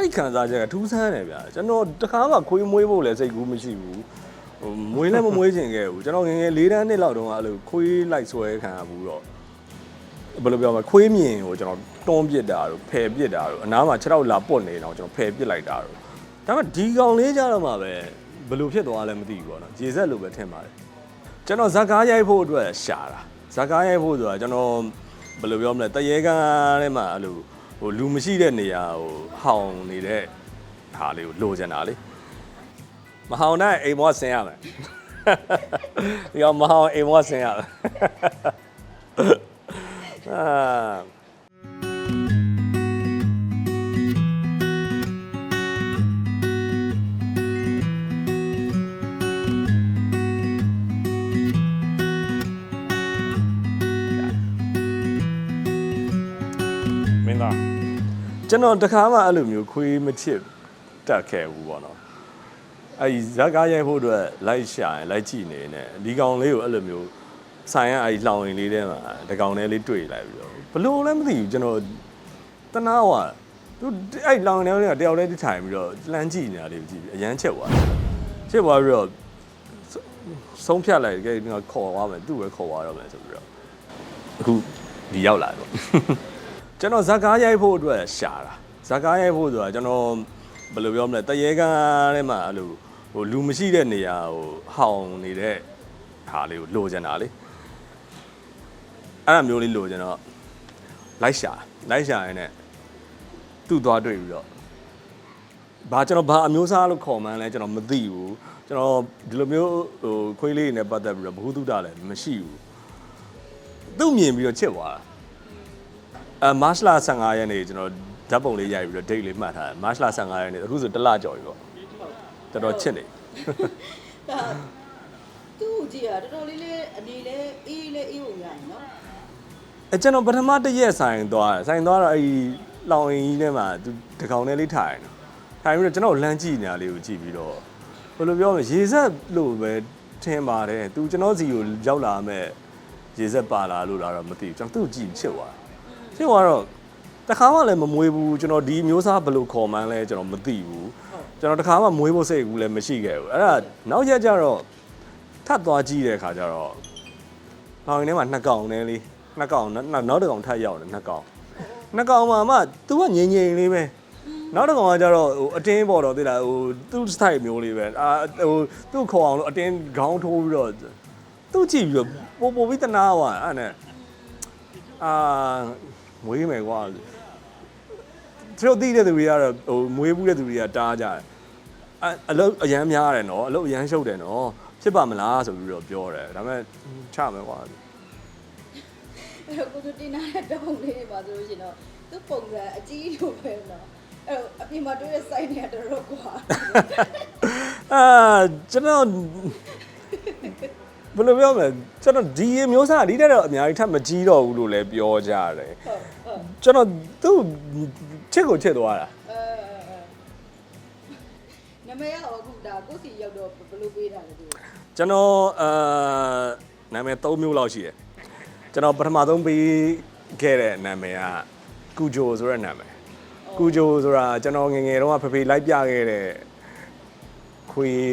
အဲ့ဒီခံစားချက်ကထူးဆန်းတယ်ဗျာကျွန်တော်တခါမှခွေးမွေးဖို့လည်းစိတ်ကူးမရှိဘူးဟိုမွေးလည်းမမွေးချင်ခဲ့ဘူးကျွန်တော်ငယ်ငယ်၄တန်းနှစ်လောက်တုန်းကအဲ့လိုခွေးလိုက်ဆွဲခံရဘူးတော့ဘယ်လိုပြောမလဲခွေးမြင်ကိုကျွန်တော်တွန်းပစ်တာတို့ဖယ်ပစ်တာတို့အနားမှာ6တော့လာပွတ်နေတော့ကျွန်တော်ဖယ်ပစ်လိုက်တာတို့ဒါပေမဲ့ဒီကောင်လေးကြတော့မှပဲဘယ်လိုဖြစ်သွားလဲမသိဘူးပေါ့နော်ရေဆက်လိုပဲထင်ပါတယ်ကျွန်တော်ဇက်ကားရိုက်ဖို့အတွက်ရှာတာဇက်ကားရိုက်ဖို့ဆိုတာကျွန်တော်ဘယ်လိုပြောမလဲတရေကန်ထဲမှာအဲ့လို ဟိုလူမရှိတဲ့နေရာဟိုဟောင်နေတဲ့ဟာလေးကိုလိုချင်တာလေမဟောင်နဲ့အိမ်မောဆင်းရမယ်ဒီကမဟောင်အိမ်မောဆင်းရမယ်အာ င်းသားကျွန်တော်တခါမှအဲ့လိုမျိုးခွေးမချစ်တက်ခဲ့ဘူးပေါ့နော်အဲ့ဒီဇက်ကားရိုက်ဖို့အတွက်လိုက်ရှာရင်လိုက်ကြည့်နေနေဒီကောင်လေးကိုအဲ့လိုမျိုးဆိုင်ရအဲ့ဒီလောင်ရင်လေးထဲမှာတကောင်လေးလေးတွေ့လိုက်ပြီးတော့ဘလို့လဲမသိဘူးကျွန်တော်တနာဟွာသူအဲ့လောင်ရင်လေးကတယောက်လေးထိုင်ပြီးတော့လှမ်းကြည့်နေတာလေးကိုကြည့်ပြီးအရန်ချက်သွားချက်သွားပြီးတော့ဆုံးဖြတ်လိုက်ကဲဒီကခေါ်သွားမယ်သူ့ပဲခေါ်သွားတော့မယ်ဆိုပြီးတော့အခုဒီရောက်လာတော့ ကျွန်တော်ဇက်ကားရိုက်ဖို့အတွက်ရှာတာဇက်ကားရိုက်ဖို့ဆိုတာကျွန်တော်ဘယ်လိုပြောမလဲတရေကန်ထဲမှာအဲ့လိုဟိုလူမရှိတဲ့နေရာဟိုဟောင်နေတဲ့ဟာလေးကိုလိုချင်တာလေအဲ့ဒါမျိုးလေးလိုချင်တော့လိုက်ရှာလိုက်ရှာရင်လည်းသူ့သွားတွေ့ပြီးတော့ဘာကျွန်တော်ဘာအမျိုးအစားလို့ခေါ်မှန်းလဲကျွန်တော်မသိဘူးကျွန်တော်ဒီလိုမျိုးဟိုခွေးလေးတွေနဲ့ပတ်သက်ပြီးတော့ဘ ഹു တုတလည်းမရှိဘူးသူ့မြင်ပြီးတော့ချစ်သွားတာ အဲမတ်လ15ရက်နေ့ကျွန်တော်ဓာတ်ပုံလေးရိုက်ပြီးတော့ date လေးမှတ်ထားတယ်မတ်လ15ရက်နေ့အခုဆိုတစ်လကြော်ပြီပေါ့တော်တော်ချစ်နေဒါသူ့ကိုကြည့်ရတော်တော်လေးလေးအနေလေးအေးလေးအေးဖို့ရရင်နော်အဲကျွန်တော်ပထမတစ်ရက်ဆိုင်သွားတယ်ဆိုင်သွားတော့အဲဒီလောင်ရင်ကြီးထဲမှာသူတကောင်လေးလေးထိုင်တယ်ထိုင်ပြီးတော့ကျွန်တော်လမ်းကြည့်နေတာလေးကိုကြည့်ပြီးတော့ဘယ်လိုပြောမလဲရေဆက်လို့ပဲထင်ပါတယ်သူကျွန်တော်စီကိုရောက်လာမဲ့ရေဆက်ပါလာလို့လားတော့မသိဘူးကျွန်တော်သူ့ကိုကြည့်ချစ်သွား ချစ်သွားတော့တခါမှလည်းမမွေးဘူးကျွန်တော်ဒီမျိုးစားဘယ်လိုခေါ်မှန်းလဲကျွန်တော်မသိဘူးကျွန်တော်တခါမှမွေးဖို့စိတ်ကူးလည်းမရှိခဲ့ဘူးအဲ့ဒါနောက်ရက်ကျတော့ထပ်သွားကြည့်တဲ့အခါကျတော့ဟောင်းထဲမှာနှစ်ကောင်နဲ့လေးနှစ်ကောင်နောက်နောက်တစ်ကောင်ထပ်ရောက်တယ်နှစ်ကောင်နှစ်ကောင်မှမှ तू ကငြိမ်ငြိမ်လေးပဲနောက်တစ်ကောင်ကကျတော့ဟိုအတင်းပေါ်တော့သိလားဟိုသူ့ style မျိုးလေးပဲအာဟိုသူ့ခေါ်အောင်လို့အတင်းခေါင်းထိုးပြီးတော့သူ့ကြည့်ပြီးတော့ပို့ပို့ပြီးတနာသွားအဲ့နဲ့အာ မွေးမယ်ကွာသူတို့သိတဲ့သူတွေကတော့ဟိုမွေးဘူးတဲ့သူတွေကတားကြတယ်အအလုပ်အရန်များတယ်နော်အလုပ်အရန်ရှုပ်တယ်နော်ဖြစ်ပါမလားဆိုပြီးတော့ပြောတယ်ဒါပေမဲ့ချမယ်ကွာအဲ့တော့ကိုသူတင်လာတဲ့တောင်းလေးတွေပါဆိုလို့ရှိရင်တော့သူ့ပုံစံအကြီးလိုပဲနော်အဲ့တော့အပြင်မှာတွေ့တဲ့ site တွေကတော်တော်ကွာအာကျွန်တော်ဘ ယ်လိုပြောမလဲကျွန်တော်ဒီမျိုးစားဒီတဲ့တော့အများကြီးထပ်မကြီးတော့ဘူးလို့လည်းပြောကြတယ်ဟုတ်ဟုတ်ကျွန်တော်သူ့ချစ်ကိုချစ်သွားတာအဲအဲနမရအောင်အခုဒါကိုစီရောက်တော့ဘယ်လိုပေးတာလဲသူကျွန်တော်အာနာမည်၃မျိုးလောက်ရှိတယ်ကျွန်တော်ပထမဆုံးပေးခဲ့တဲ့နာမည်ကကူဂျိုဆိုတဲ့နာမည်ကူဂျိုဆိုတာကျွန်တော်ငယ်ငယ်တုန်းကဖေဖေလိုက်ပြခဲ့တဲ့ခွေး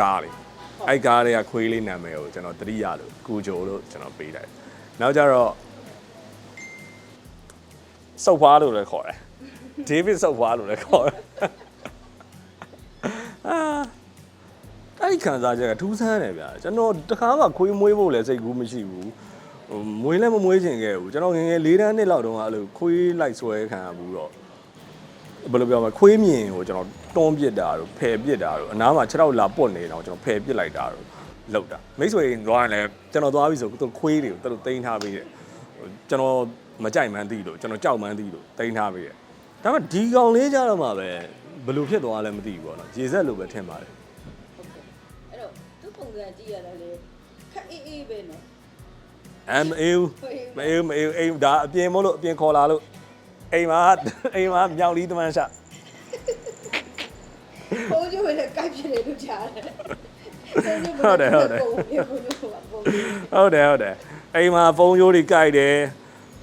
ကားလေး အဲ့ကားတွေကခွေးလေးနာမည်ကိုကျွန်တော်တတိယလို့ကူဂျိုလို့ကျွန်တော်ပေးလိုက်နောက်ကြတော့စုပ်ဖွားလို့လည်းခေါ်တယ်ဒေးဗစ်စုပ်ဖွားလို့လည်းခေါ်တယ်အာအဲ့ဒီခံစားချက်ကထူးဆန်းတယ်ဗျာကျွန်တော်တခါမှခွေးမွေးဖို့လည်းစိတ်ကူးမရှိဘူးဟိုမွေးလည်းမမွေးချင်ခဲ့ဘူးကျွန်တော်ငယ်ငယ်၄တန်းနှစ်လောက်တုန်းကအဲ့လိုခွေးလိုက်ဆွဲခံရဘူးတော့ ဘယ်လိုပြောမလဲခွေးမြင်ကိုကျွန်တော်တွန်းပစ်တာတို့ဖယ်ပစ်တာတို့အနားမှာ6တော့လာပွတ်နေတော့ကျွန်တော်ဖယ်ပစ်လိုက်တာတို့လောက်တာမိတ်ဆွေသွားရင်လည်းကျွန်တော်သွားပြီဆိုသူခွေးတွေကိုသူတို့တင်ထားပေးတယ်ဟိုကျွန်တော်မကြိုက်မှန်းသိလို့ကျွန်တော်ကြောက်မှန်းသိလို့တင်ထားပေးတယ်ဒါပေမဲ့ဒီကောင်လေးကြတော့မှပဲဘယ်လိုဖြစ်သွားလဲမသိဘူးပေါ့နော်ရေဆက်လို့ပဲထင်ပါတယ်ဟုတ်ကဲ့အဲ့တော့သူ့ပုံစံကြည့်ရတယ်လေခက်အေးအေးပဲနော်အမ်အေးမအေးမအေးအိမ်ဒါအပြင်မလို့အပြင်ခေါ်လာလို့ အိမ်မှာအိမ်မှာမြောက်လီတမန်ရှာဘုံကျိုးလည်းကိုက်ဖြစ်တယ်လို့ကြားတယ်ဟုတ်တယ်ဟုတ်တယ်ဘုံကျိုးကဘုံကျိုးဟုတ်တယ်ဟုတ်တယ်အိမ်မှာဖုန်းရိုးတွေကြိုက်တယ်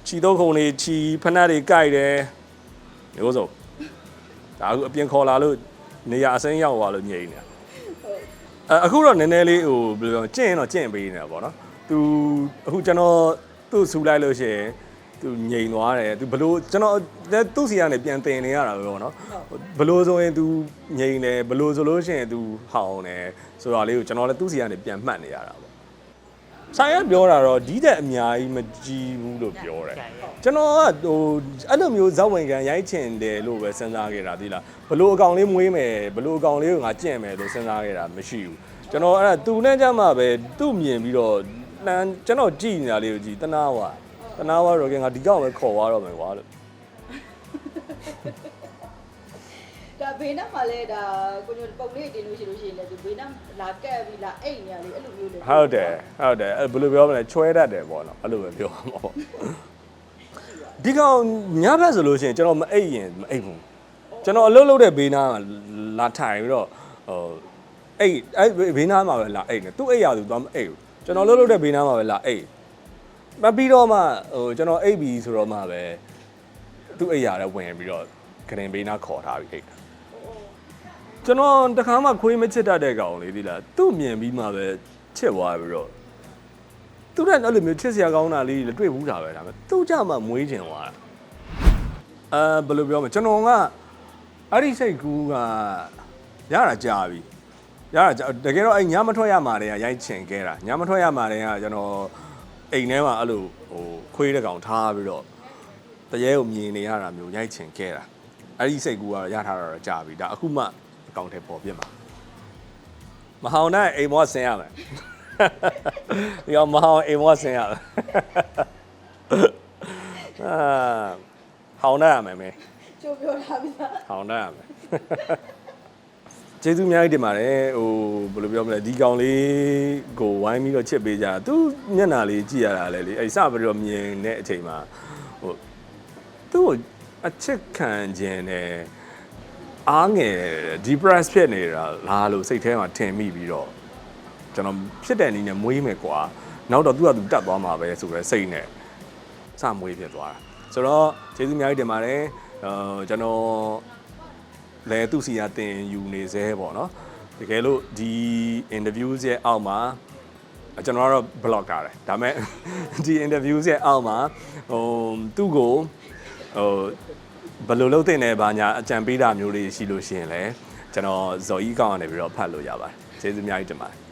ခြီတုပ်ခုံတွေခြီဖနက်တွေကြိုက်တယ်မျိုးစုံဒါအခုအပြင်ခေါ်လာလို့နေရာအစိမ်းရောက်သွားလို့ညိနေတာဟုတ်အဲအခုတော့နည်းနည်းလေးဟိုဘယ်လိုပြောကျင့်ရင်တော့ကျင့်ပေးနေတာပေါ့နော်သူအခုကျွန်တော်သူ့ဆူလိုက်လို့ရှိရင် သူငြိမ်သွားတယ်သူဘလို့ကျွန်တော်သူ့စီကနေပြန်တင်နေရတာပဲပေါ့နော်ဘလို့ဆိုရင်သူငြိမ်တယ်ဘလို့ဆိုလို့ရှိရင်သူဟောင်းတယ်ဆိုတော့လေးကိုကျွန်တော်လည်းသူ့စီကနေပြန်မှတ်နေရတာပေါ့ဆိုင်ရပြောတာတော့ဒီတဲ့အများကြီးမကြည့်ဘူးလို့ပြောတယ်ကျွန်တော်ကဟိုအဲ့လိုမျိုးဇက်ဝင်ကန်ရိုက်ချင်တယ်လို့ပဲစဉ်းစားခဲ့တာဒီလားဘလို့အကောင်လေးမွေးမယ်ဘလို့အကောင်လေးကိုငါကြင့်မယ်လို့စဉ်းစားခဲ့တာမရှိဘူးကျွန်တော်အဲ့ဒါသူနဲ့ကြမှာပဲသူ့မြင်ပြီးတော့လမ်းကျွန်တော်ကြည့်နေတာလေးကိုကြည့်တနာဝါ တနာဝါတော့ကငါဒီကောင်ပဲခေါ်သွားတော့မယ်ကွာလို့ဒါဘေးနားမှာလဲဒါကိုညပုံလေးတင်လို့ရှိလို့ရှိရင်လည်းဒီဘေးနားလာကက်ပြီးလာအိတ်နေရလေအဲ့လိုမျိုးလေဟုတ်တယ်ဟုတ်တယ်အဲ့ဘယ်လိုပြောမလဲချွဲတတ်တယ်ပေါ့နော်အဲ့လိုပဲပြောမှာပေါ့ဒီကောင်ညဘက်ဆိုလို့ရှိရင်ကျွန်တော်မအိပ်ရင်မအိပ်ဘူးကျွန်တော်အလုပ်လုပ်တဲ့ဘေးနားမှာလာထိုင်ပြီးတော့ဟိုအိတ်အဲ့ဘေးနားမှာပဲလာအိတ်နေသူ့အိတ်ရသူသွားမအိတ်ဘူးကျွန်တော်လုပ်လုပ်တဲ့ဘေးနားမှာပဲလာအိတ် မပြီးတော့မှဟိုကျွန်တော်အိတ်ပြီဆိုတော့မှပဲသူ့အိတ်ရတဲ့ဝင်ပြီးတော့ဂရင်ဘေးနားခေါ်ထားပြီးအိတ်တာကျွန်တော်တခါမှခွေးမချစ်တတ်တဲ့ကောင်လေးဒီလားသူ့မြင်ပြီးမှပဲချစ်သွားပြီးတော့သူတို့ကအဲ့လိုမျိုးချစ်စရာကောင်းတာလေးတွေတွေ့ဘူးတာပဲဒါပေမဲ့သူကြမှာမွေးကျင်သွားတာအဲဘယ်လိုပြောမလဲကျွန်တော်ကအဲ့ဒီစိတ်ကူးကရတာကြာပြီရတာကြာတကယ်တော့အဲ့ညမထွက်ရမှာတည်းကရိုက်ချင်ခဲ့တာညမထွက်ရမှာတည်းကကျွန်တော် အိမ်ထဲမှာအဲ့လိုဟိုခွေးတဲ့ကောင်ထားပြီးတော့တရေကိုမြင်နေရတာမျိုးရိုက်ချင်ခဲ့တာအဲ့ဒီစိတ်ကူးကတော့ရထားတာတော့ကြာပြီဒါအခုမှအကောင့်ထဲပေါ်ပြမှာမဟောင်တဲ့အိမ်မောဆင်းရမယ်ဒီအောင်မဟောင်အိမ်မောဆင်းရမယ်အာဟောင်းရမယ်မေကျိုးပြောထားပြီးသားဟောင်းရမယ် ကျေးဇူးအများကြီးတင်ပါတယ်ဟိုဘယ်လိုပြောမလဲဒီကောင်လေးကိုဝိုင်းပြီးတော့ချစ်ပေးကြတာသူမျက်နှာလေးကြည့်ရတာလေလေအဲ့စပြီးတော့မြင်တဲ့အချိန်မှာဟိုသူ့ကိုအချစ်ခံခြင်းနဲ့အားငယ် depress ဖြစ်နေတာလားလို့စိတ်ထဲမှာထင်မိပြီးတော့ကျွန်တော်ဖြစ်တဲ့အနေနဲ့မွေးမယ်ကွာနောက်တော့သူ့ကသူတက်သွားမှာပဲဆိုတော့စိတ်နဲ့စမွေးဖြစ်သွားတာဆိုတော့ကျေးဇူးအများကြီးတင်ပါတယ်အဲကျွန်တော် လဲသူ့စီကတင်ယူနေသေးပေါ့နော်တကယ်လို့ဒီ interview ရဲ့အောက်မှာကျွန်တော်ကတော့ block ထားတယ်ဒါပေမဲ့ဒီ interview ရဲ့အောက်မှာဟိုသူ့ကိုဟိုဘယ်လိုလုပ်တင်နေပါညာအကြံပေးတာမျိုးတွေရှိလို့ရှိရင်လည်းကျွန်တော်ဇော်ကြီးကောင်းကနေပြီးတော့ဖတ်လို့ရပါတယ်ကျေးဇူးအများကြီးတင်ပါတယ်